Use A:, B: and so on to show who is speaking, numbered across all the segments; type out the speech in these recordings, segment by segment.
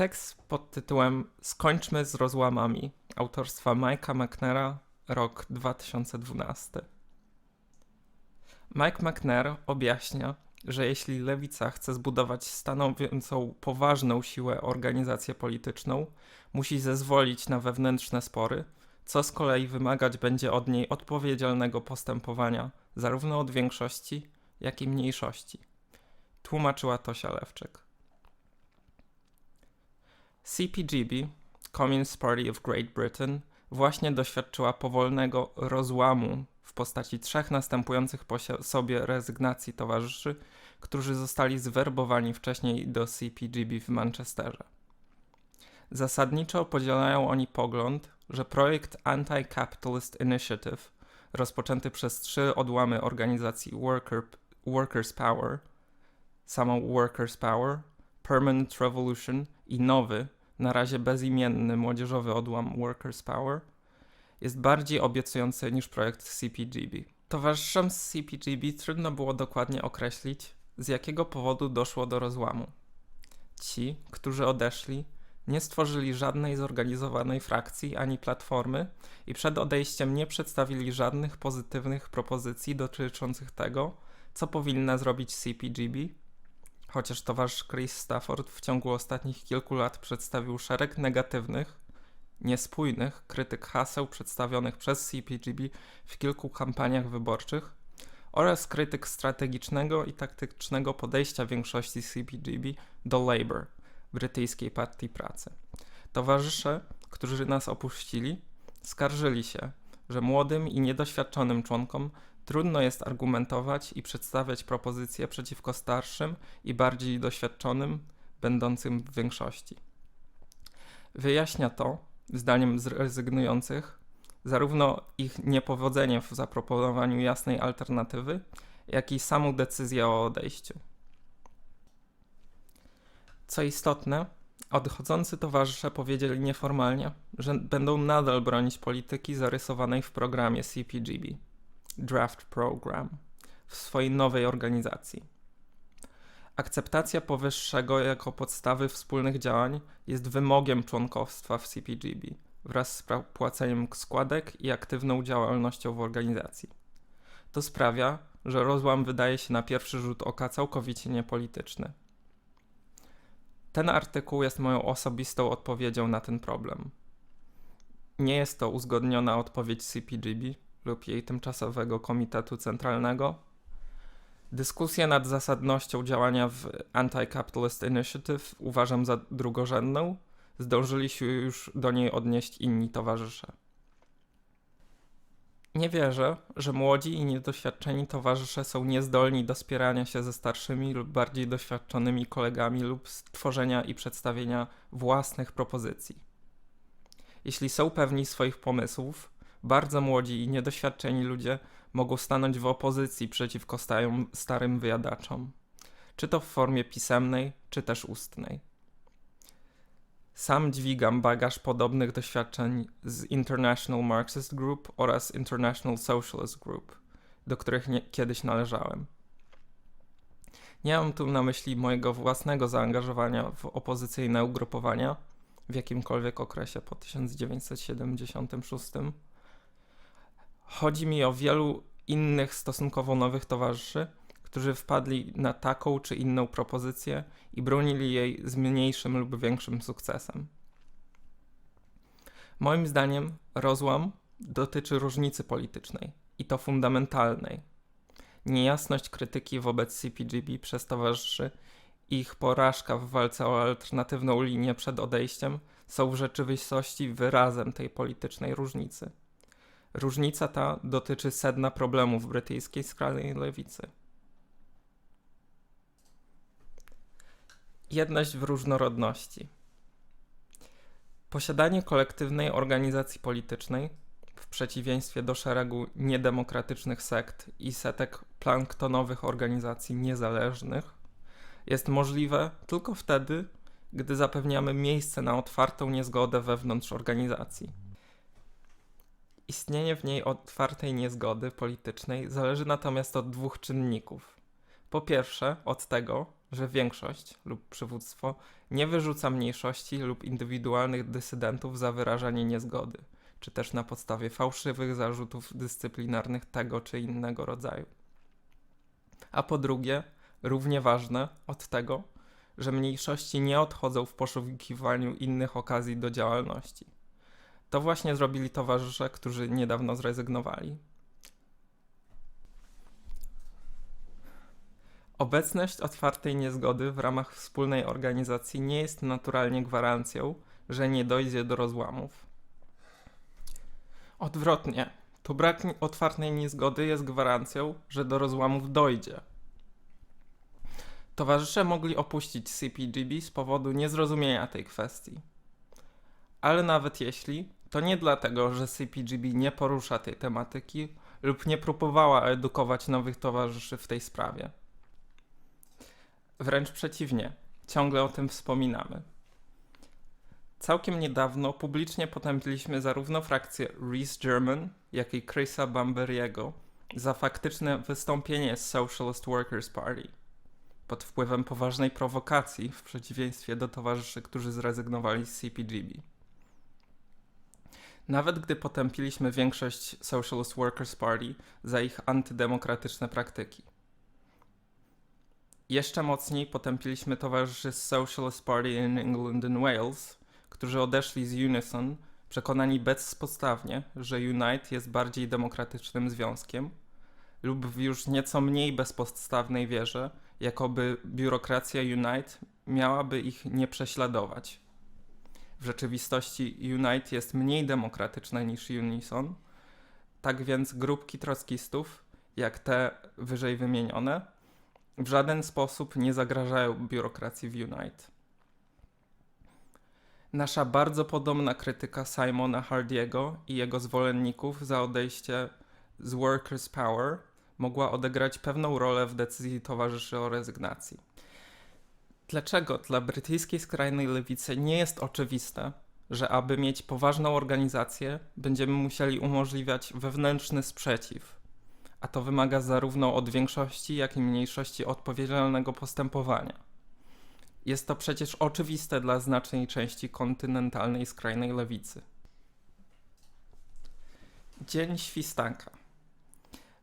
A: Tekst pod tytułem Skończmy z rozłamami autorstwa Mike'a McNaira, rok 2012. Mike McNair objaśnia, że jeśli lewica chce zbudować stanowiącą poważną siłę organizację polityczną, musi zezwolić na wewnętrzne spory, co z kolei wymagać będzie od niej odpowiedzialnego postępowania zarówno od większości, jak i mniejszości. Tłumaczyła Tosia Lewczyk. CPGB, Communist Party of Great Britain, właśnie doświadczyła powolnego rozłamu w postaci trzech następujących po sobie rezygnacji towarzyszy, którzy zostali zwerbowani wcześniej do CPGB w Manchesterze. Zasadniczo podzielają oni pogląd, że projekt Anti-Capitalist Initiative, rozpoczęty przez trzy odłamy organizacji Worker, Workers' Power, samą Workers' Power, Permanent Revolution i nowy, na razie bezimienny młodzieżowy odłam Workers' Power, jest bardziej obiecujący niż projekt CPGB. Towarzyszom z CPGB trudno było dokładnie określić, z jakiego powodu doszło do rozłamu. Ci, którzy odeszli, nie stworzyli żadnej zorganizowanej frakcji ani platformy i przed odejściem nie przedstawili żadnych pozytywnych propozycji dotyczących tego, co powinna zrobić CPGB, chociaż towarzysz Chris Stafford w ciągu ostatnich kilku lat przedstawił szereg negatywnych, niespójnych krytyk haseł przedstawionych przez CPGB w kilku kampaniach wyborczych oraz krytyk strategicznego i taktycznego podejścia większości CPGB do Labour, brytyjskiej partii pracy. Towarzysze, którzy nas opuścili, skarżyli się, że młodym i niedoświadczonym członkom trudno jest argumentować i przedstawiać propozycje przeciwko starszym i bardziej doświadczonym, będącym w większości. Wyjaśnia to, zdaniem zrezygnujących, zarówno ich niepowodzenie w zaproponowaniu jasnej alternatywy, jak i samą decyzję o odejściu. Co istotne, odchodzący towarzysze powiedzieli nieformalnie, że będą nadal bronić polityki zarysowanej w programie CPGB Draft Program w swojej nowej organizacji. Akceptacja powyższego jako podstawy wspólnych działań jest wymogiem członkostwa w CPGB wraz z płaceniem składek i aktywną działalnością w organizacji. To sprawia, że rozłam wydaje się na pierwszy rzut oka całkowicie niepolityczny. Ten artykuł jest moją osobistą odpowiedzią na ten problem. Nie jest to uzgodniona odpowiedź CPGB lub jej tymczasowego komitetu centralnego. Dyskusję nad zasadnością działania w Anti-Capitalist Initiative uważam za drugorzędną. Zdążyli się już do niej odnieść inni towarzysze. Nie wierzę, że młodzi i niedoświadczeni towarzysze są niezdolni do spierania się ze starszymi lub bardziej doświadczonymi kolegami lub stworzenia i przedstawienia własnych propozycji. Jeśli są pewni swoich pomysłów, bardzo młodzi i niedoświadczeni ludzie mogą stanąć w opozycji przeciwko starym wyjadaczom, czy to w formie pisemnej, czy też ustnej. Sam dźwigam bagaż podobnych doświadczeń z International Marxist Group oraz International Socialist Group, do których nie, kiedyś należałem. Nie mam tu na myśli mojego własnego zaangażowania w opozycyjne ugrupowania w jakimkolwiek okresie po 1976. Chodzi mi o wielu innych stosunkowo nowych towarzyszy, którzy wpadli na taką czy inną propozycję i bronili jej z mniejszym lub większym sukcesem. Moim zdaniem rozłam dotyczy różnicy politycznej i to fundamentalnej. Niejasność krytyki wobec CPGB przez towarzyszy i ich porażka w walce o alternatywną linię przed odejściem są w rzeczywistości wyrazem tej politycznej różnicy. Różnica ta dotyczy sedna problemów brytyjskiej skrajnej lewicy. Jedność w różnorodności. Posiadanie kolektywnej organizacji politycznej, w przeciwieństwie do szeregu niedemokratycznych sekt i setek planktonowych organizacji niezależnych, jest możliwe tylko wtedy, gdy zapewniamy miejsce na otwartą niezgodę wewnątrz organizacji. Istnienie w niej otwartej niezgody politycznej zależy natomiast od dwóch czynników. Po pierwsze, od tego, że większość lub przywództwo nie wyrzuca mniejszości lub indywidualnych dysydentów za wyrażanie niezgody, czy też na podstawie fałszywych zarzutów dyscyplinarnych tego czy innego rodzaju. A po drugie, równie ważne od tego, że mniejszości nie odchodzą w poszukiwaniu innych okazji do działalności. To właśnie zrobili towarzysze, którzy niedawno zrezygnowali. Obecność otwartej niezgody w ramach wspólnej organizacji nie jest naturalnie gwarancją, że nie dojdzie do rozłamów. Odwrotnie, to brak otwartej niezgody jest gwarancją, że do rozłamów dojdzie. Towarzysze mogli opuścić CPGB z powodu niezrozumienia tej kwestii. Ale nawet jeśli, to nie dlatego, że CPGB nie porusza tej tematyki lub nie próbowała edukować nowych towarzyszy w tej sprawie. Wręcz przeciwnie, ciągle o tym wspominamy. Całkiem niedawno publicznie potępiliśmy zarówno frakcję Reese German, jak i Chrisa Bamberiego za faktyczne wystąpienie z Socialist Workers Party pod wpływem poważnej prowokacji w przeciwieństwie do towarzyszy, którzy zrezygnowali z CPGB. Nawet gdy potępiliśmy większość Socialist Workers Party za ich antydemokratyczne praktyki. Jeszcze mocniej potępiliśmy towarzyszy z Socialist Party in England and Wales, którzy odeszli z Unison, przekonani bezpodstawnie, że Unite jest bardziej demokratycznym związkiem, lub w już nieco mniej bezpodstawnej wierze, jakoby biurokracja Unite miałaby ich nie prześladować. W rzeczywistości Unite jest mniej demokratyczna niż Unison, tak więc grupki trockistów, jak te wyżej wymienione, w żaden sposób nie zagrażają biurokracji w Unite. Nasza bardzo podobna krytyka Simona Hardiego i jego zwolenników za odejście z Workers' Power mogła odegrać pewną rolę w decyzji towarzyszy o rezygnacji. Dlaczego dla brytyjskiej skrajnej lewicy nie jest oczywiste, że aby mieć poważną organizację, będziemy musieli umożliwiać wewnętrzny sprzeciw, a to wymaga zarówno od większości, jak i mniejszości odpowiedzialnego postępowania. Jest to przecież oczywiste dla znacznej części kontynentalnej skrajnej lewicy. Dzień świstanka.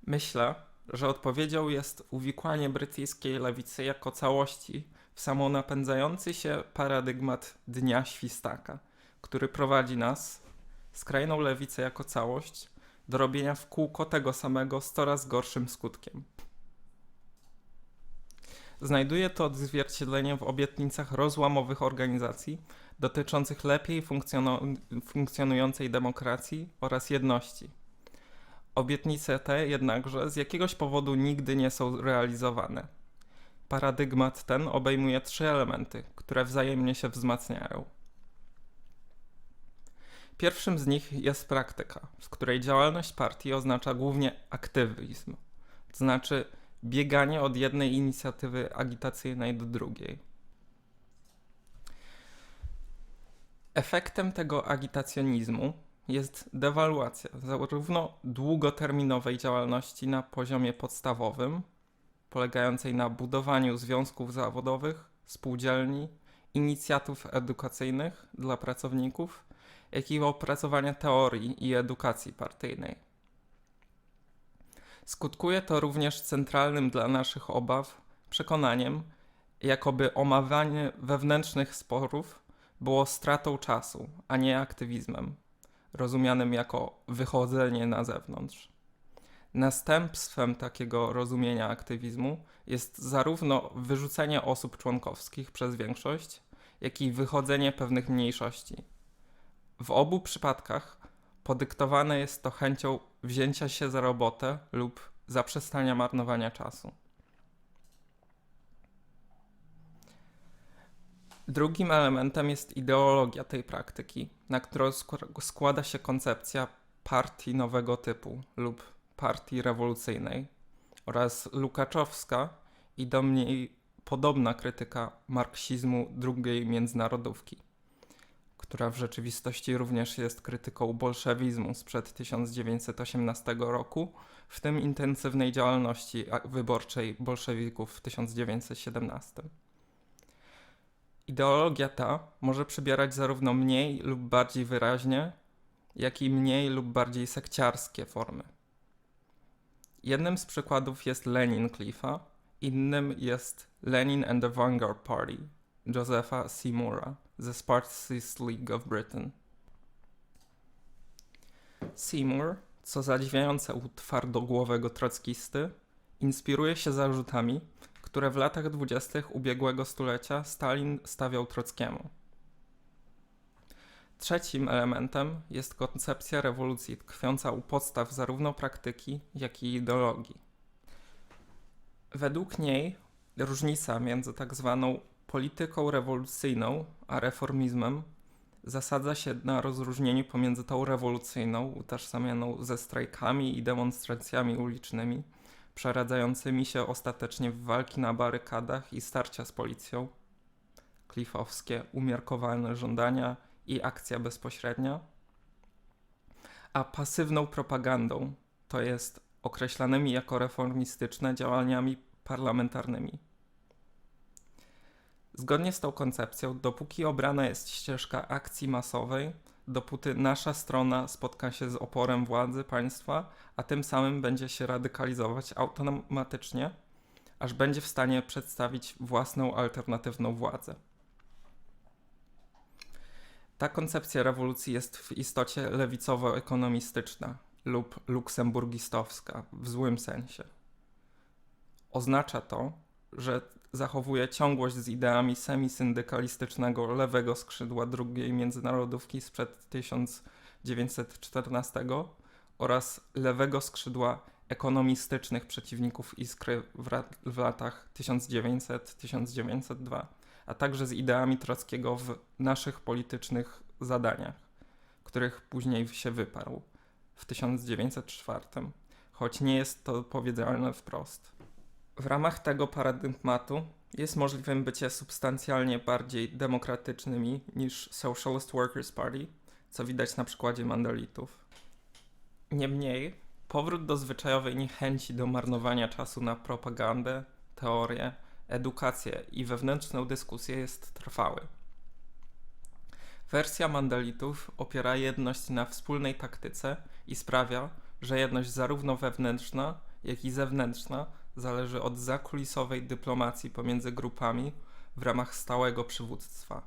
A: Myślę, że odpowiedzią jest uwikłanie brytyjskiej lewicy jako całości samonapędzający się paradygmat Dnia Świstaka, który prowadzi nas, skrajną lewicę jako całość, do robienia w kółko tego samego z coraz gorszym skutkiem. Znajduje to odzwierciedlenie w obietnicach rozłamowych organizacji dotyczących lepiej funkcjonującej demokracji oraz jedności. Obietnice te jednakże z jakiegoś powodu nigdy nie są realizowane. Paradygmat ten obejmuje trzy elementy, które wzajemnie się wzmacniają. Pierwszym z nich jest praktyka, w której działalność partii oznacza głównie aktywizm, to znaczy bieganie od jednej inicjatywy agitacyjnej do drugiej. Efektem tego agitacjonizmu jest dewaluacja zarówno długoterminowej działalności na poziomie podstawowym, polegającej na budowaniu związków zawodowych, spółdzielni, inicjatyw edukacyjnych dla pracowników, jak i opracowania teorii i edukacji partyjnej. Skutkuje to również centralnym dla naszych obaw przekonaniem, jakoby omawianie wewnętrznych sporów było stratą czasu, a nie aktywizmem, rozumianym jako wychodzenie na zewnątrz. Następstwem takiego rozumienia aktywizmu jest zarówno wyrzucenie osób członkowskich przez większość, jak i wychodzenie pewnych mniejszości. W obu przypadkach podyktowane jest to chęcią wzięcia się za robotę lub zaprzestania marnowania czasu. Drugim elementem jest ideologia tej praktyki, na którą skła- składa się koncepcja partii nowego typu lub partii rewolucyjnej oraz lukaczowska i do mniej podobna krytyka marksizmu drugiej międzynarodówki, która w rzeczywistości również jest krytyką bolszewizmu sprzed 1918 roku, w tym intensywnej działalności wyborczej bolszewików w 1917. Ideologia ta może przybierać zarówno mniej lub bardziej wyraźnie, jak i mniej lub bardziej sekciarskie formy. Jednym z przykładów jest Lenin Cliffa, innym jest Lenin and the Vanguard Party Josepha Seymoura ze Spartacist League of Britain. Seymour, co zadziwiające u twardogłowego trockisty, inspiruje się zarzutami, które w latach dwudziestych ubiegłego stulecia Stalin stawiał Trockiemu. Trzecim elementem jest koncepcja rewolucji tkwiąca u podstaw zarówno praktyki, jak i ideologii. Według niej różnica między tak zwaną polityką rewolucyjną a reformizmem zasadza się na rozróżnieniu pomiędzy tą rewolucyjną, utożsamianą ze strajkami i demonstracjami ulicznymi, przeradzającymi się ostatecznie w walki na barykadach i starcia z policją, klifowskie, umiarkowane żądania i akcja bezpośrednia, a pasywną propagandą, to jest określanymi jako reformistyczne działaniami parlamentarnymi. Zgodnie z tą koncepcją, dopóki obrana jest ścieżka akcji masowej, dopóty nasza strona spotka się z oporem władzy państwa, a tym samym będzie się radykalizować automatycznie, aż będzie w stanie przedstawić własną alternatywną władzę. Ta koncepcja rewolucji jest w istocie lewicowo-ekonomistyczna lub luksemburgistowska w złym sensie. Oznacza to, że zachowuje ciągłość z ideami semisyndykalistycznego lewego skrzydła drugiej międzynarodówki sprzed 1914 oraz lewego skrzydła ekonomistycznych przeciwników Iskry w, w latach 1900-1902, a także z ideami Trockiego w naszych politycznych zadaniach, których później się wyparł w 1904, choć nie jest to powiedziane wprost. W ramach tego paradygmatu jest możliwym bycie substancjalnie bardziej demokratycznymi niż Socialist Workers Party, co widać na przykładzie Mandalitów. Niemniej, powrót do zwyczajowej niechęci do marnowania czasu na propagandę, teorię, edukację i wewnętrzną dyskusję jest trwały. Wersja Mandalitów opiera jedność na wspólnej taktyce i sprawia, że jedność zarówno wewnętrzna, jak i zewnętrzna zależy od zakulisowej dyplomacji pomiędzy grupami w ramach stałego przywództwa.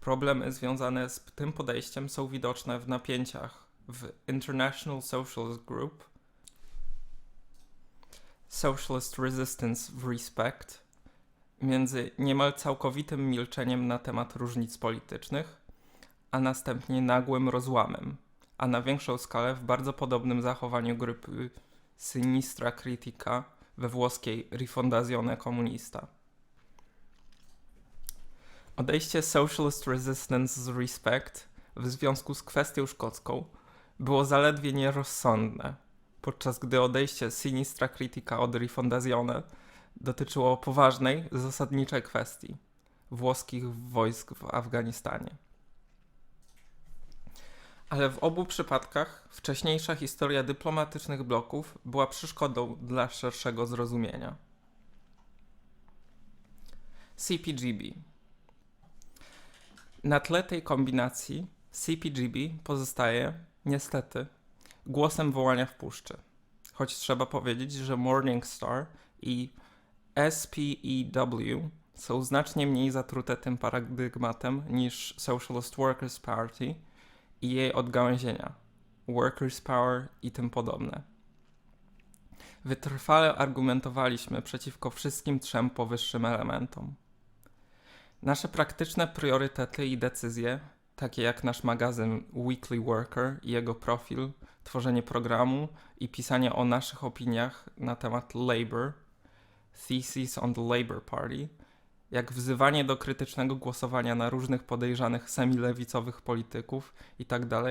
A: Problemy związane z tym podejściem są widoczne w napięciach w International Socialist Group, Socialist Resistance w Respect, między niemal całkowitym milczeniem na temat różnic politycznych, a następnie nagłym rozłamem, a na większą skalę w bardzo podobnym zachowaniu grupy Sinistra Critica we włoskiej Rifondazione Comunista. Odejście Socialist Resistance z Respect w związku z kwestią szkocką było zaledwie nierozsądne, podczas gdy odejście Sinistra Critica od Rifondazione dotyczyło poważnej, zasadniczej kwestii włoskich wojsk w Afganistanie. Ale w obu przypadkach wcześniejsza historia dyplomatycznych bloków była przeszkodą dla szerszego zrozumienia. CPGB Na tle tej kombinacji CPGB pozostaje, niestety, głosem wołania w puszczy. Choć trzeba powiedzieć, że Morning Star i SPEW są znacznie mniej zatrute tym paradygmatem niż Socialist Workers Party i jej odgałęzienia Workers Power i tym podobne. Wytrwale argumentowaliśmy przeciwko wszystkim trzem powyższym elementom. Nasze praktyczne priorytety i decyzje, takie jak nasz magazyn Weekly Worker i jego profil, tworzenie programu i pisanie o naszych opiniach na temat Labour, Thesis on the Labour Party, jak wzywanie do krytycznego głosowania na różnych podejrzanych semilewicowych polityków itd.,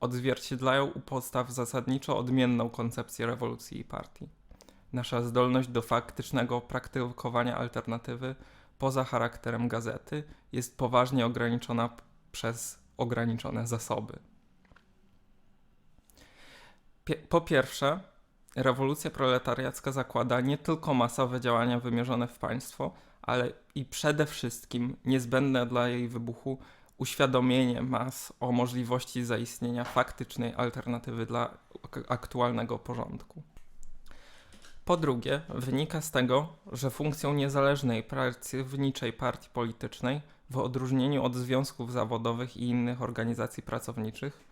A: odzwierciedlają u podstaw zasadniczo odmienną koncepcję rewolucji i partii. Nasza zdolność do faktycznego praktykowania alternatywy poza charakterem gazety jest poważnie ograniczona przez ograniczone zasoby. Po pierwsze, rewolucja proletariacka zakłada nie tylko masowe działania wymierzone w państwo, ale i przede wszystkim niezbędne dla jej wybuchu uświadomienie mas o możliwości zaistnienia faktycznej alternatywy dla ak- aktualnego porządku. Po drugie, wynika z tego, że funkcją niezależnej pracowniczej partii politycznej, w odróżnieniu od związków zawodowych i innych organizacji pracowniczych,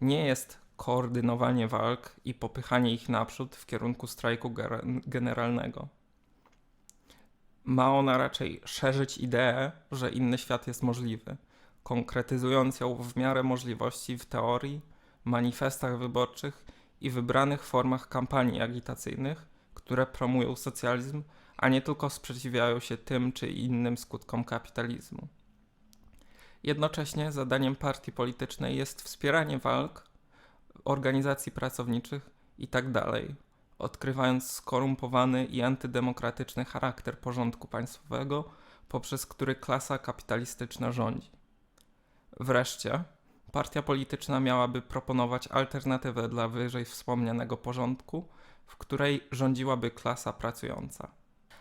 A: nie jest koordynowanie walk i popychanie ich naprzód w kierunku strajku generalnego. Ma ona raczej szerzyć ideę, że inny świat jest możliwy, konkretyzując ją w miarę możliwości w teorii, manifestach wyborczych i wybranych formach kampanii agitacyjnych, które promują socjalizm, a nie tylko sprzeciwiają się tym czy innym skutkom kapitalizmu. Jednocześnie zadaniem partii politycznej jest wspieranie walk, organizacji pracowniczych itd., odkrywając skorumpowany i antydemokratyczny charakter porządku państwowego, poprzez który klasa kapitalistyczna rządzi. Wreszcie, partia polityczna miałaby proponować alternatywę dla wyżej wspomnianego porządku, w której rządziłaby klasa pracująca.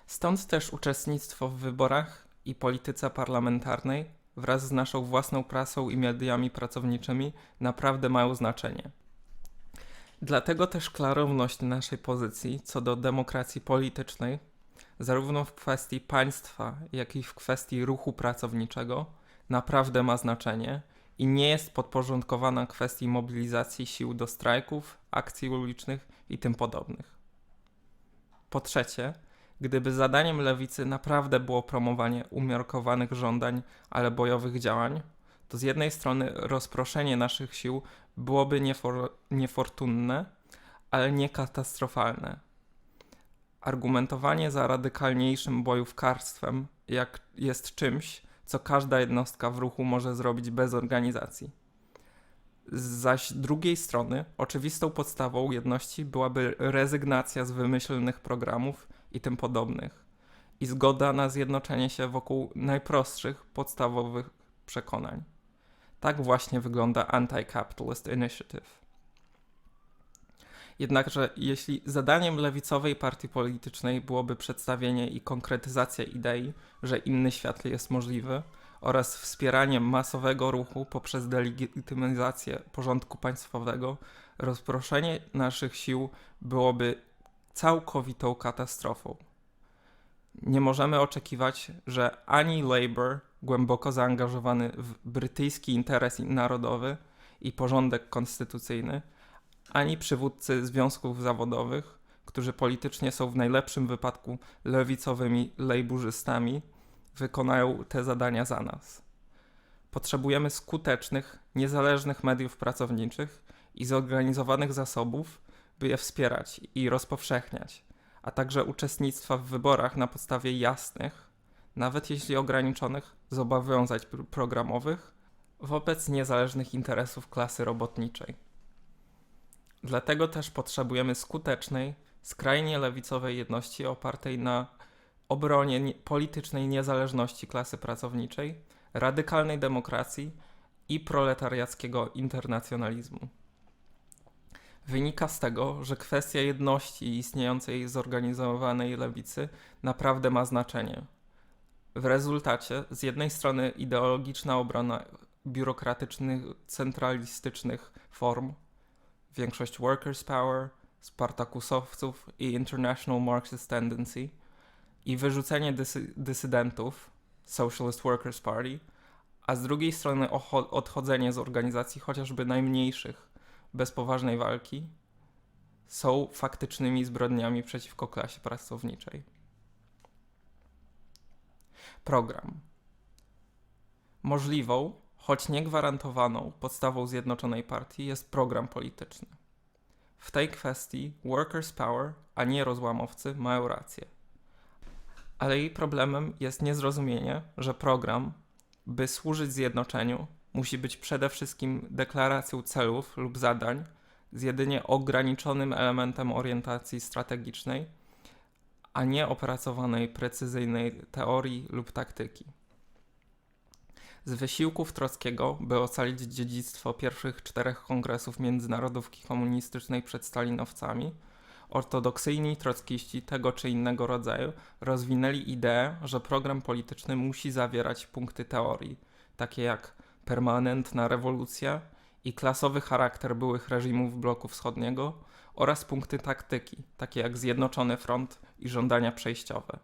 A: Stąd też uczestnictwo w wyborach i polityce parlamentarnej wraz z naszą własną prasą i mediami pracowniczymi naprawdę mają znaczenie. Dlatego też klarowność naszej pozycji co do demokracji politycznej, zarówno w kwestii państwa, jak i w kwestii ruchu pracowniczego, naprawdę ma znaczenie i nie jest podporządkowana kwestii mobilizacji sił do strajków, akcji ulicznych i tym podobnych. Po trzecie, gdyby zadaniem lewicy naprawdę było promowanie umiarkowanych żądań, ale bojowych działań, to z jednej strony rozproszenie naszych sił byłoby niefor, niefortunne, ale nie katastrofalne. Argumentowanie za radykalniejszym bojówkarstwem jak jest czymś, co każda jednostka w ruchu może zrobić bez organizacji. Zaś drugiej strony, oczywistą podstawą jedności byłaby rezygnacja z wymyślnych programów i tym podobnych i zgoda na zjednoczenie się wokół najprostszych, podstawowych przekonań. Tak właśnie wygląda Anti-Capitalist Initiative. Jednakże, jeśli zadaniem lewicowej partii politycznej byłoby przedstawienie i konkretyzacja idei, że inny świat jest możliwy, oraz wspieranie masowego ruchu poprzez delegitymizację porządku państwowego, rozproszenie naszych sił byłoby całkowitą katastrofą. Nie możemy oczekiwać, że ani Labour, głęboko zaangażowany w brytyjski interes narodowy i porządek konstytucyjny, ani przywódcy związków zawodowych, którzy politycznie są w najlepszym wypadku lewicowymi lejburzystami, wykonają te zadania za nas. Potrzebujemy skutecznych, niezależnych mediów pracowniczych i zorganizowanych zasobów, by je wspierać i rozpowszechniać, a także uczestnictwa w wyborach na podstawie jasnych, nawet jeśli ograniczonych, zobowiązań programowych wobec niezależnych interesów klasy robotniczej. Dlatego też potrzebujemy skutecznej, skrajnie lewicowej jedności opartej na obronie nie, politycznej niezależności klasy pracowniczej, radykalnej demokracji i proletariackiego internacjonalizmu. Wynika z tego, że kwestia jedności istniejącej zorganizowanej lewicy naprawdę ma znaczenie. W rezultacie, z jednej strony ideologiczna obrona biurokratycznych, centralistycznych form, większość workers' power, spartakusowców i international Marxist tendency – i wyrzucenie dysy dysydentów, Socialist Workers Party, a z drugiej strony odchodzenie z organizacji chociażby najmniejszych, bez poważnej walki, są faktycznymi zbrodniami przeciwko klasie pracowniczej. Program. Możliwą, choć niegwarantowaną podstawą Zjednoczonej Partii jest program polityczny. W tej kwestii Workers' Power, a nie rozłamowcy, mają rację ale jej problemem jest niezrozumienie, że program, by służyć zjednoczeniu, musi być przede wszystkim deklaracją celów lub zadań z jedynie ograniczonym elementem orientacji strategicznej, a nie opracowanej precyzyjnej teorii lub taktyki. Z wysiłków Trockiego, by ocalić dziedzictwo pierwszych czterech kongresów międzynarodówki komunistycznej przed stalinowcami, ortodoksyjni trockiści tego czy innego rodzaju rozwinęli ideę, że program polityczny musi zawierać punkty teorii, takie jak permanentna rewolucja i klasowy charakter byłych reżimów bloku wschodniego oraz punkty taktyki, takie jak Zjednoczony Front i żądania przejściowe.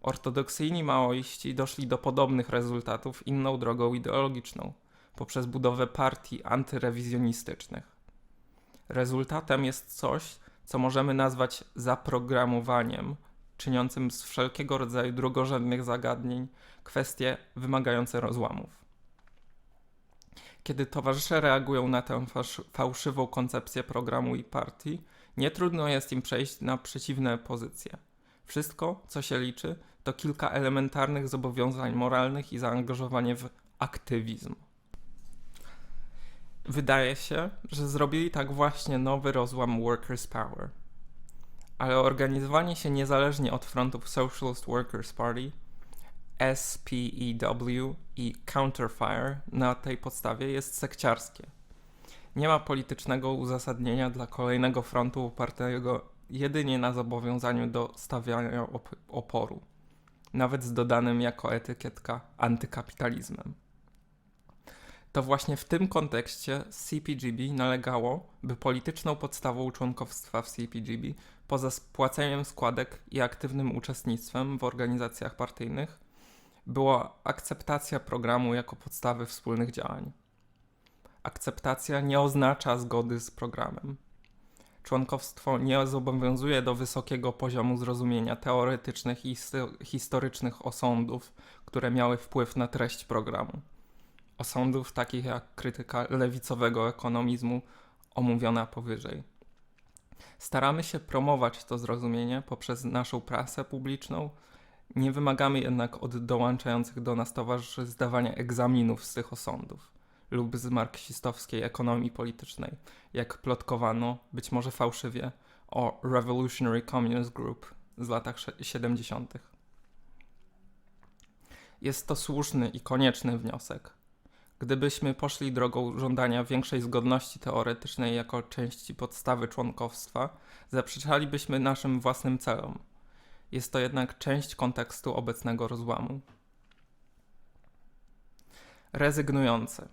A: Ortodoksyjni maoiści doszli do podobnych rezultatów inną drogą ideologiczną, poprzez budowę partii antyrewizjonistycznych. Rezultatem jest coś, co możemy nazwać zaprogramowaniem, czyniącym z wszelkiego rodzaju drugorzędnych zagadnień kwestie wymagające rozłamów. Kiedy towarzysze reagują na tę fałszywą koncepcję programu i partii, nie trudno jest im przejść na przeciwne pozycje. Wszystko, co się liczy, to kilka elementarnych zobowiązań moralnych i zaangażowanie w aktywizm. Wydaje się, że zrobili tak właśnie nowy rozłam Workers' Power. Ale organizowanie się niezależnie od frontów Socialist Workers Party, SPEW i Counterfire na tej podstawie jest sekciarskie. Nie ma politycznego uzasadnienia dla kolejnego frontu opartego jedynie na zobowiązaniu do stawiania op- oporu, nawet z dodanym jako etykietka antykapitalizmem. To właśnie w tym kontekście CPGB nalegało, by polityczną podstawą członkostwa w CPGB, poza spłaceniem składek i aktywnym uczestnictwem w organizacjach partyjnych, była akceptacja programu jako podstawy wspólnych działań. Akceptacja nie oznacza zgody z programem. Członkowstwo nie zobowiązuje do wysokiego poziomu zrozumienia teoretycznych i histo- historycznych osądów, które miały wpływ na treść programu. Osądów takich jak krytyka lewicowego ekonomizmu omówiona powyżej. Staramy się promować to zrozumienie poprzez naszą prasę publiczną. Nie wymagamy jednak od dołączających do nas towarzyszy zdawania egzaminów z tych osądów lub z marksistowskiej ekonomii politycznej, jak plotkowano, być może fałszywie, o Revolutionary Communist Group z latach 70. Jest to słuszny i konieczny wniosek. Gdybyśmy poszli drogą żądania większej zgodności teoretycznej jako części podstawy członkostwa, zaprzeczalibyśmy naszym własnym celom. Jest to jednak część kontekstu obecnego rozłamu. Rezygnujący.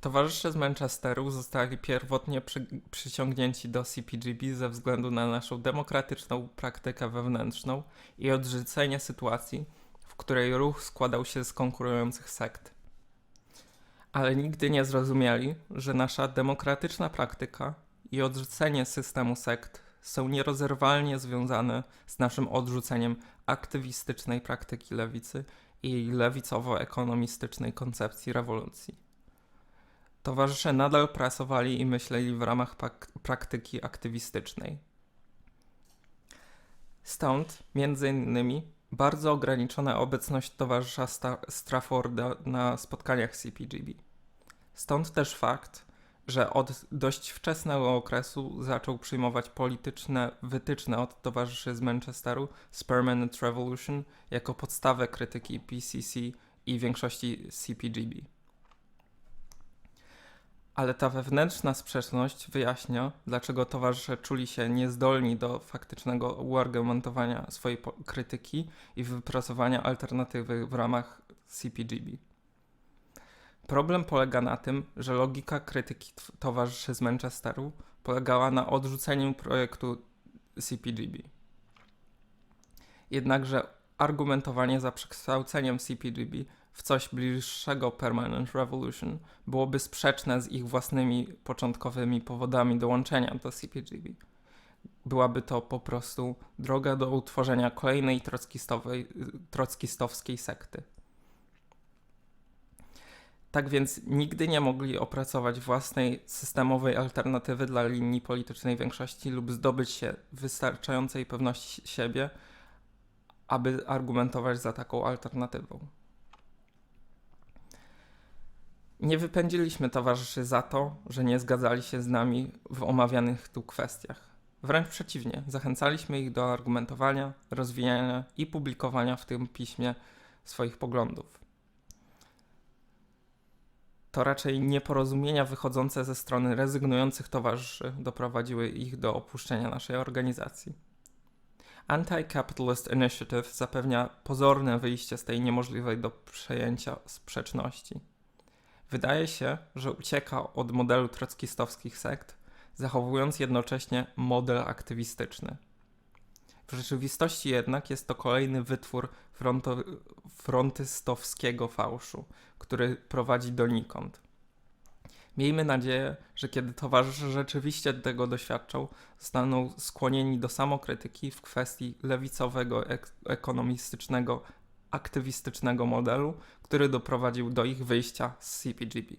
A: Towarzysze z Manchesteru zostali pierwotnie przy, przyciągnięci do CPGB ze względu na naszą demokratyczną praktykę wewnętrzną i odrzucenie sytuacji, w której ruch składał się z konkurujących sekt. Ale nigdy nie zrozumieli, że nasza demokratyczna praktyka i odrzucenie systemu sekt są nierozerwalnie związane z naszym odrzuceniem aktywistycznej praktyki lewicy i lewicowo-ekonomistycznej koncepcji rewolucji. Towarzysze nadal pracowali i myśleli w ramach pak- praktyki aktywistycznej. Stąd, między innymi, bardzo ograniczona obecność towarzysza Sta- Strafforda na spotkaniach CPGB. Stąd też fakt, że od dość wczesnego okresu zaczął przyjmować polityczne wytyczne od towarzyszy z Manchesteru z Permanent Revolution jako podstawę krytyki PCC i większości CPGB. Ale ta wewnętrzna sprzeczność wyjaśnia, dlaczego towarzysze czuli się niezdolni do faktycznego uargumentowania swojej krytyki i wypracowania alternatywy w ramach CPGB. Problem polega na tym, że logika krytyki towarzyszy z Manchesteru polegała na odrzuceniu projektu CPGB. Jednakże argumentowanie za przekształceniem CPGB w coś bliższego Permanent Revolution byłoby sprzeczne z ich własnymi początkowymi powodami dołączenia do CPGB. Byłaby to po prostu droga do utworzenia kolejnej trockistowskiej sekty. Tak więc nigdy nie mogli opracować własnej systemowej alternatywy dla linii politycznej większości lub zdobyć się wystarczającej pewności siebie, aby argumentować za taką alternatywą. Nie wypędziliśmy towarzyszy za to, że nie zgadzali się z nami w omawianych tu kwestiach. Wręcz przeciwnie, zachęcaliśmy ich do argumentowania, rozwijania i publikowania w tym piśmie swoich poglądów. To raczej nieporozumienia wychodzące ze strony rezygnujących towarzyszy doprowadziły ich do opuszczenia naszej organizacji. Anti-Capitalist Initiative zapewnia pozorne wyjście z tej niemożliwej do przejęcia sprzeczności. Wydaje się, że ucieka od modelu trockistowskich sekt, zachowując jednocześnie model aktywistyczny. W rzeczywistości jednak jest to kolejny wytwór fronto, frontystowskiego fałszu, który prowadzi donikąd. Miejmy nadzieję, że kiedy towarzysze rzeczywiście tego doświadczą, zostaną skłonieni do samokrytyki w kwestii lewicowego, ek- ekonomistycznego, aktywistycznego modelu, który doprowadził do ich wyjścia z CPGB.